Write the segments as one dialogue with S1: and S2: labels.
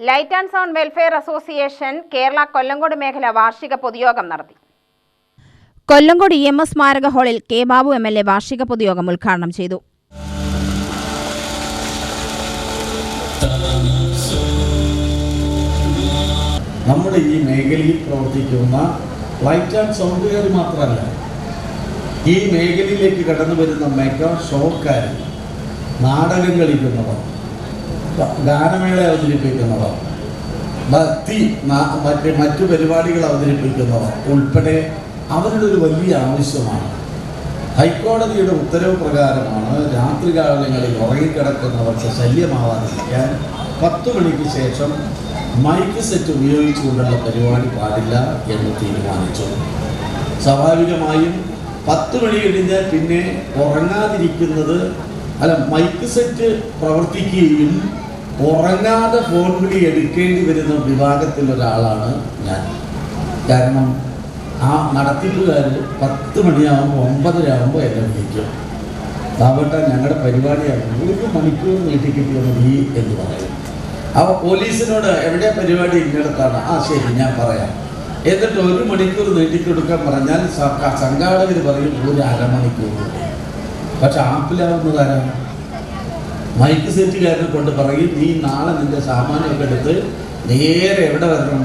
S1: Light and sound welfare association Kerala Kollengode മേഖല വാർഷിക പൊതുയോഗം നടത്തി കൊല്ലങ്കോട് ഇ എം എസ് സ്മാരക ഹാളിൽ K Babu M L A വാർഷിക പൊതുയോഗം ഉദ്ഘാടനം ചെയ്തു
S2: നമ്മുടെ ഈ മേഖലയിൽ പ്രവർത്തിക്കുന്ന ലൈറ്റ് ആൻഡ് സൗണ്ട് സൗണ്ടുകാർ മാത്രമല്ല ഈ മേഖലയിലേക്ക് കടന്നു വരുന്ന മെഗാ ഷോക്കാർ നാടകം കളിക്കുന്നവർ ഗാനമേള അവതരിപ്പിക്കുന്നവർ ഭക്തി മറ്റ് മറ്റു പരിപാടികൾ അവതരിപ്പിക്കുന്നവർ ഉൾപ്പെടെ അവരുടെ ഒരു വലിയ ആവശ്യമാണ്. ഹൈക്കോടതിയുടെ ഉത്തരവ് പ്രകാരമാണ് രാത്രികാലങ്ങളിൽ ഉറങ്ങിക്കിടക്കുന്നവർക്ക് ശല്യമാവാതിരിക്കാൻ പത്ത് മണിക്ക് ശേഷം മൈക്ക് സെറ്റ് ഉപയോഗിച്ചുകൊണ്ടുള്ള പരിപാടി പാടില്ല എന്ന് തീരുമാനിച്ചു. സ്വാഭാവികമായും പത്ത് മണി കഴിഞ്ഞാൽ പിന്നെ ഉറങ്ങാതിരിക്കുന്നത് അല്ല മൈക്ക് സെറ്റ് പ്രവർത്തിക്കുകയും ഉറങ്ങാതെ ഫോൺ വിളി എടുക്കേണ്ടി വരുന്ന വിഭാഗത്തിൽ ഒരാളാണ് ഞാൻ. കാരണം ആ നടത്തിപ്പുകാർ പത്ത് മണിയാകുമ്പോൾ ഒമ്പതരയാകുമ്പോൾ എന്നെ വിളിക്കും. താവട്ടെ ഞങ്ങളുടെ പരിപാടിയാണ് ഒരു മണിക്കൂർ നീട്ടിക്കിട്ടിയ മതി എന്ന് പറയും. അപ്പോൾ പോലീസിനോട് എവിടെ പരിപാടി ഇന്നിടത്താണ്? ആ ശരി ഞാൻ പറയാം. എന്നിട്ട് ഒരു മണിക്കൂർ നീട്ടിക്കൊടുക്കാൻ പറഞ്ഞാൽ സംഘാടകർ പറയും ഒരു അരമണിക്കൂർ. പക്ഷെ ആപ്പിലാവുന്നതാരാണ് മൈക്ക് സെറ്റുകാരനെ കൊണ്ട് പറയും നീ നാളെ നിന്റെ സാമാനമൊക്കെ എടുത്ത് നേരെ എവിടെ വരണം?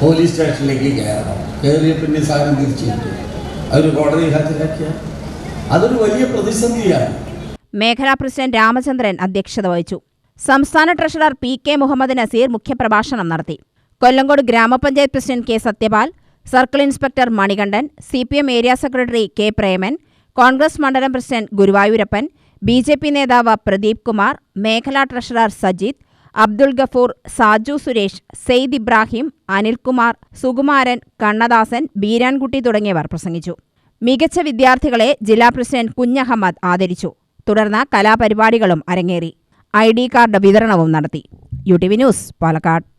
S2: പോലീസ് സ്റ്റേഷനിലേക്ക് കയറണം. കയറിയ പിന്നെ സാധനം തിരിച്ചു കിട്ടും. കോടതി ഹാജരാക്കിയ. അതൊരു വലിയ പ്രതിസന്ധിയാണ്.
S1: മേഖലാ പ്രസിഡന്റ് രാമചന്ദ്രൻ അധ്യക്ഷത വഹിച്ചു. സംസ്ഥാന treasurer P K Muhammad Nazeer മുഖ്യപ്രഭാഷണം നടത്തി. കൊല്ലങ്കോട് ഗ്രാമപഞ്ചായത്ത് president K Sathyapal circle inspector Manikandan C area secretary K Preman Congress മണ്ഡലം president Guruvayoorappan B J P നേതാവ് പ്രദീപ് കുമാർ മേഖലാ ട്രഷറർ സജിത് അബ്ദുൾ ഗഫൂർ സാജു സുരേഷ് സെയ്ദ് ഇബ്രാഹിം അനിൽകുമാർ സുകുമാരൻ കണ്ണദാസൻ ബീരാൻകുട്ടി തുടങ്ങിയവർ പ്രസംഗിച്ചു. മികച്ച വിദ്യാർത്ഥികളെ ജില്ലാ പ്രസിഡന്റ് കുഞ്ഞഹമ്മദ് ആദരിച്ചു. തുടർന്ന് കലാപരിപാടികളും അരങ്ങേറി. ഐ ഡി കാർഡ് വിതരണവും നടത്തി. U T V news Palakkad.